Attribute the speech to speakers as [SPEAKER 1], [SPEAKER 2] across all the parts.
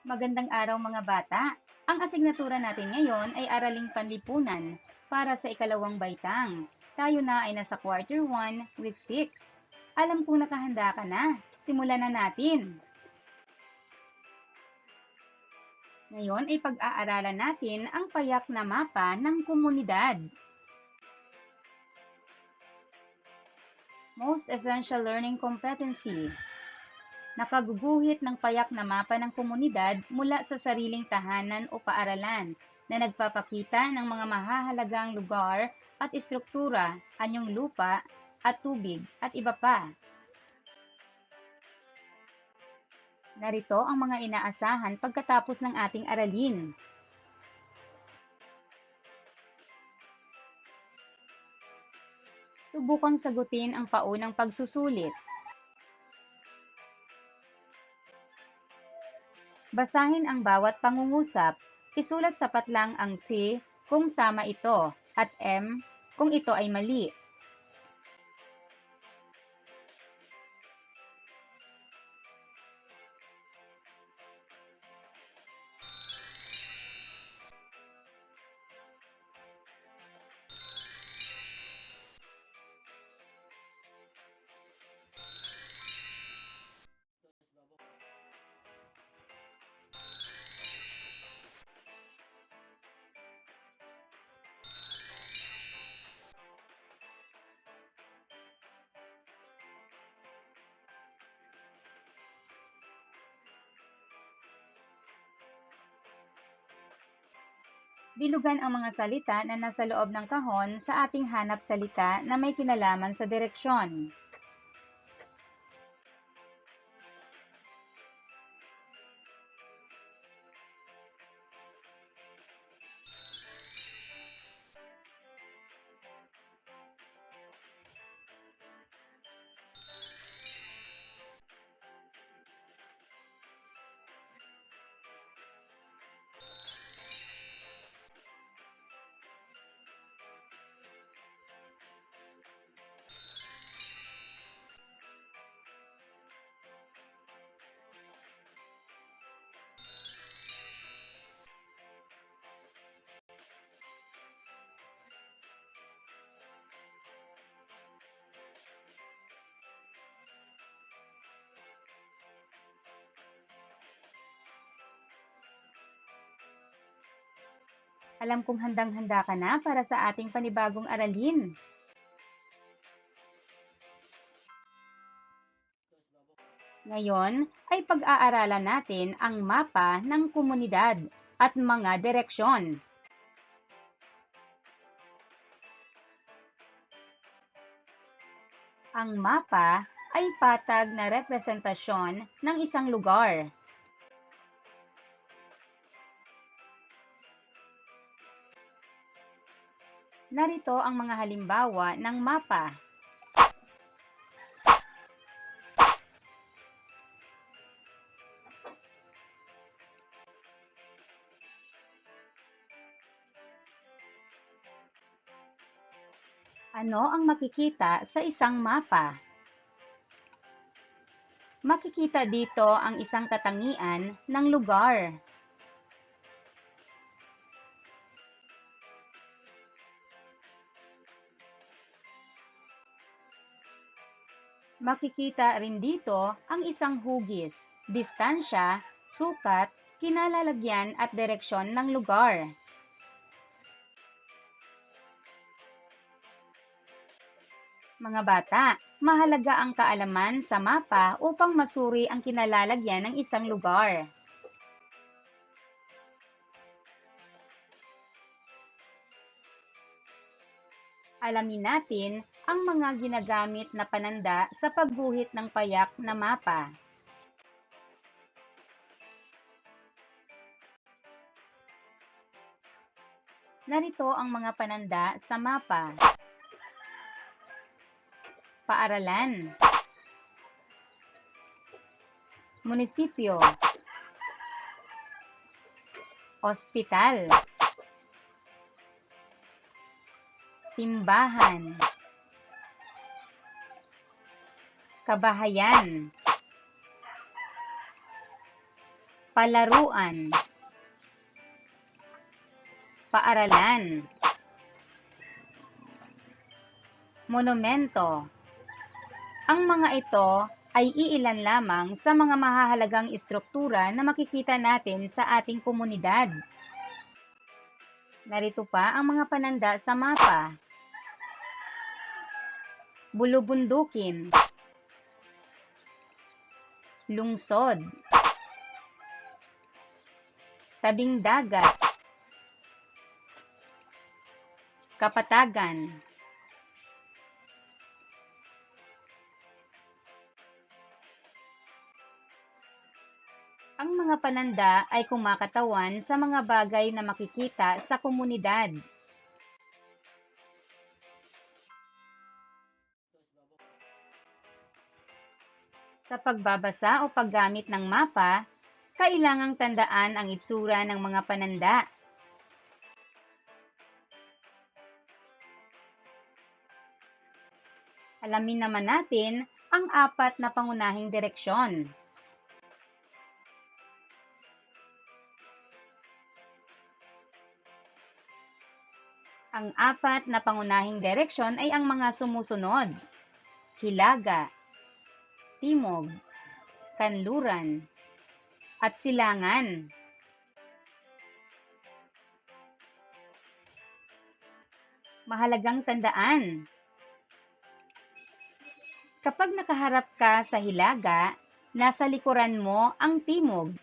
[SPEAKER 1] Magandang araw mga bata! Ang asignatura natin ngayon ay Araling Panlipunan para sa ikalawang baitang. Tayo na ay nasa quarter 1, week 6. Alam kong nakahanda ka na. Simulan na natin! Ngayon ay pag-aaralan natin ang payak na mapa ng komunidad. Most Essential Learning Competency Nakaguguhit ng payak na mapa ng komunidad mula sa sariling tahanan o paaralan na nagpapakita ng mga mahahalagang lugar at istruktura, anyong lupa at tubig at iba pa. Narito ang mga inaasahan pagkatapos ng ating aralin. Subukang sagutin ang paunang pagsusulit. Basahin ang bawat pangungusap. Isulat sapat lang ang T kung tama ito at M kung ito ay mali. Bilugan ang mga salita na nasa loob ng kahon sa ating hanap salita na may kinalaman sa direksyon. Alam kong handang-handa ka na para sa ating panibagong aralin. Ngayon ay pag-aaralan natin ang mapa ng komunidad at mga direksyon. Ang mapa ay patag na representasyon ng isang lugar. Narito ang mga halimbawa ng mapa. Ano ang makikita sa isang mapa? Makikita dito ang isang katangian ng lugar. Makikita rin dito ang isang hugis, distansya, sukat, kinalalagyan at direksyon ng lugar. Mga bata, mahalaga ang kaalaman sa mapa upang masuri ang kinalalagyan ng isang lugar. Alamin natin ang mga ginagamit na pananda sa pagguhit ng payak na mapa. Narito ang mga pananda sa mapa. Paaralan Munisipyo Ospital Simbahan Kabahayan palaruan, paaralan, monumento. Ang mga ito ay iilan lamang sa mga mahahalagang istruktura na makikita natin sa ating komunidad. Narito pa ang mga pananda sa mapa. Bulubundukin Lungsod Tabing dagat Kapatagan Ang mga pananda ay kumakatawan sa mga bagay na makikita sa komunidad. Sa pagbabasa o paggamit ng mapa, kailangang tandaan ang itsura ng mga pananda. Alamin naman natin ang apat na pangunahing direksyon. Ang apat na pangunahing direksyon ay ang mga sumusunod. Hilaga, Timog, Kanluran, at Silangan. Mahalagang tandaan. Kapag nakaharap ka sa hilaga, nasa likuran mo ang timog.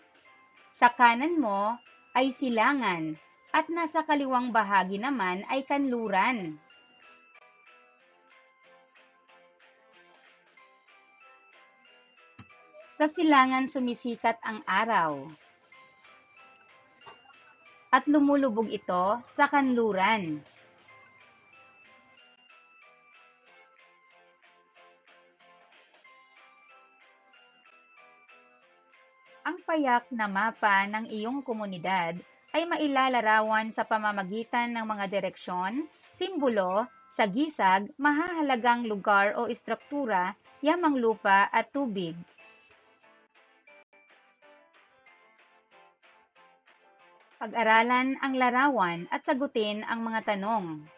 [SPEAKER 1] Sa kanan mo ay silangan at nasa kaliwang bahagi naman ay kanluran. Sa silangan sumisikat ang araw. At lumulubog ito sa kanluran. Ang payak na mapa ng iyong komunidad ay mailalarawan sa pamamagitan ng mga direksyon, simbolo, sagisag, mahahalagang lugar o istruktura, yamang lupa at tubig. Pag-aralan ang larawan at sagutin ang mga tanong.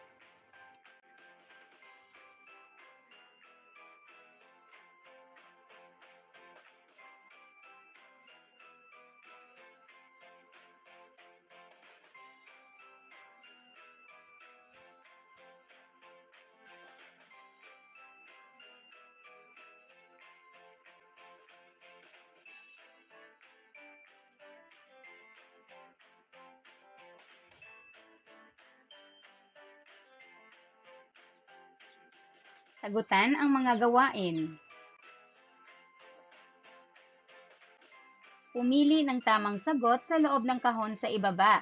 [SPEAKER 1] Sagutan ang mga gawain. Pumili ng tamang sagot sa loob ng kahon sa ibaba.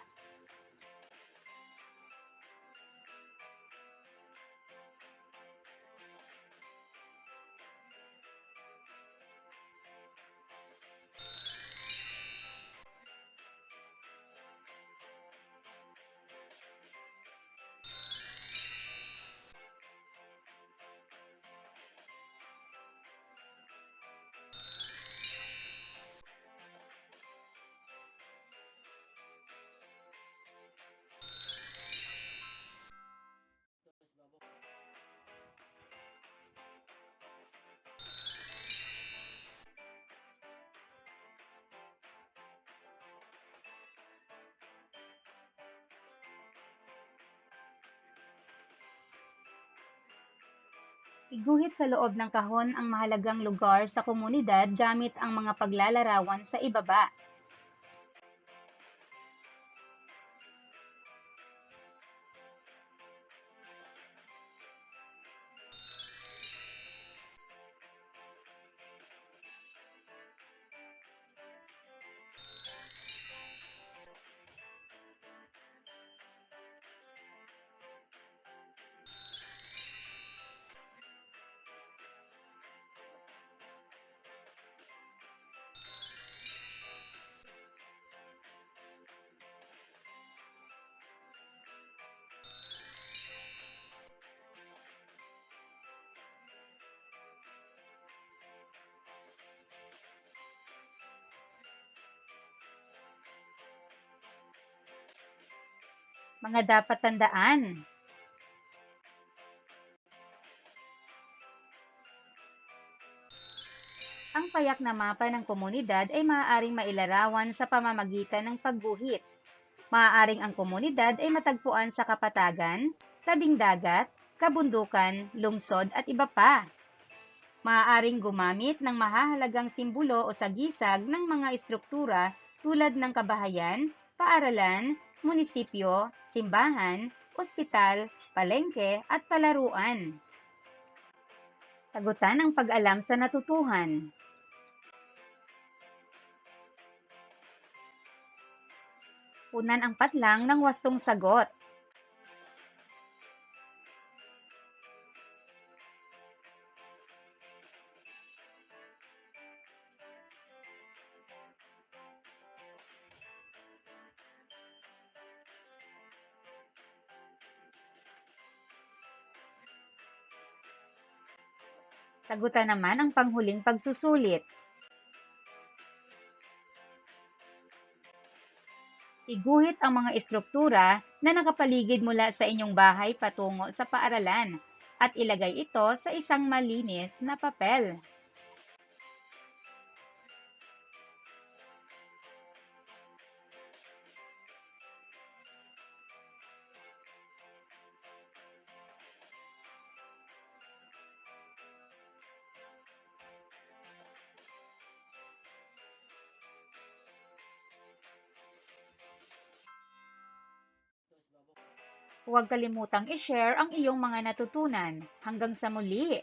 [SPEAKER 1] Iguhit sa loob ng kahon ang mahalagang lugar sa komunidad gamit ang mga paglalarawan sa ibaba. Mga dapat tandaan. Ang payak na mapa ng komunidad ay maaaring mailarawan sa pamamagitan ng pagguhit. Maaaring ang komunidad ay matagpuan sa kapatagan, tabing dagat, kabundukan, lungsod at iba pa. Maaaring gumamit ng mahahalagang simbolo o sagisag ng mga estruktura tulad ng kabahayan, paaralan, munisipyo, simbahan, ospital, palengke at palaruan. Sagutan ang pag-alam sa natutuhan. Punan ang patlang ng wastong sagot. Sagutan naman ang panghuling pagsusulit. Iguhit ang mga estruktura na nakapaligid mula sa inyong bahay patungo sa paaralan at ilagay ito sa isang malinis na papel. Huwag kalimutang i-share ang iyong mga natutunan. Hanggang sa muli!